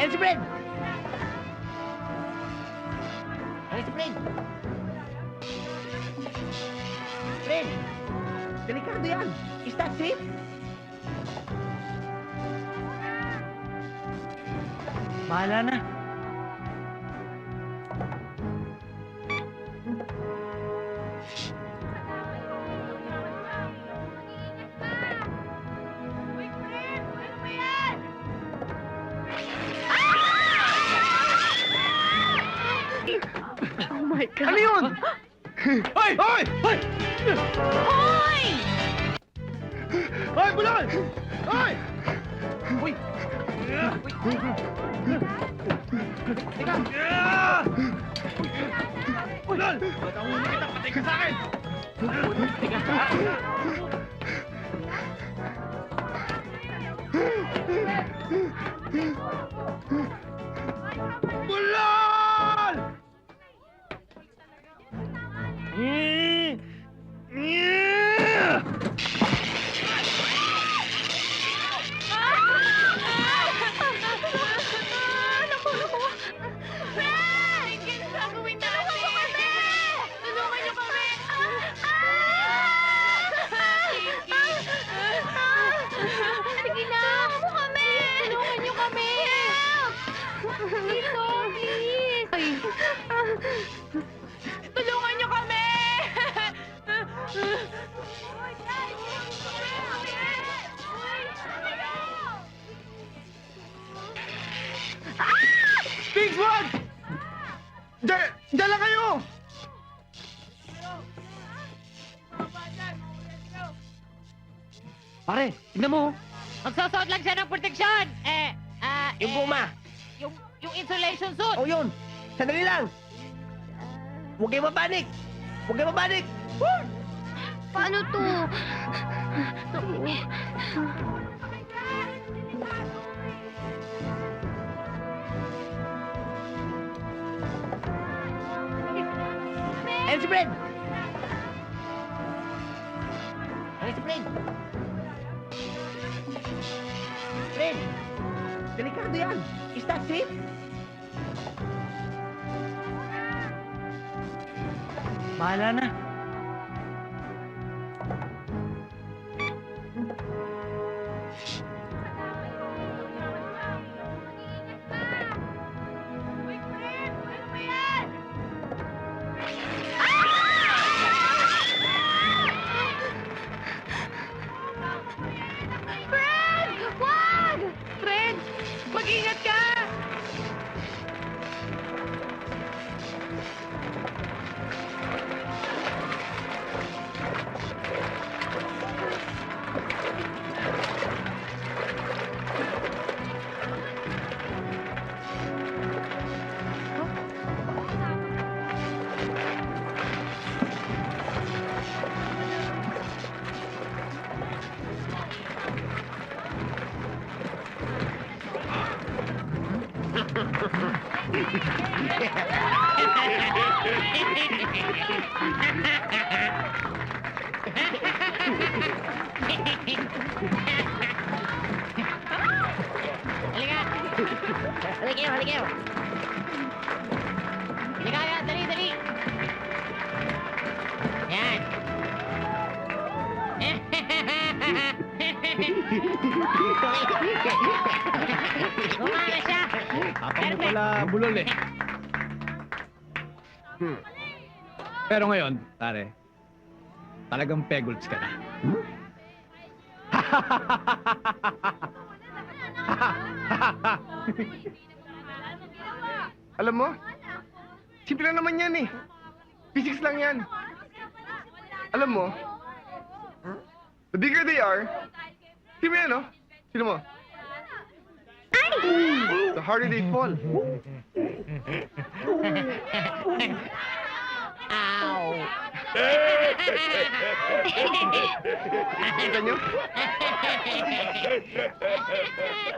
Si Fred! Fred! Delikado yan! Is that safe? Bahala na. Ano yun? Hoy! Hoy! Hoy! Hoy! Hoy, bulol! Hoy! Uy! Teka! Bulol! Ba't ang una kita? Patay ka sa akin! Teka! Bulol! Tulungan niyo kami! Pigs, wag! Diyan lang kayo! Pare, tignan mo! Magsusuot lang siya ng proteksyon! Eh, ah, Yung eh, buma! Yung, yung insulation suit! Oh, yun! Sandali lang! Huwag kayo mapanik! Huwag kayo mapanik! Paano to? Ayan si Fred! Ayan si Fred! Fred! Delikado yan! Is that safe? Bahala na. Halika! Halika kayo, halika! Papa mo pala bulol eh. Pero ngayon, pare, talagang pegults ka na. Alam mo, simple lang naman yan eh. Physics lang yan. Alam mo, the bigger they are, sino yan, no? Sino mo? The harder they fall. Ow! Kita nyo?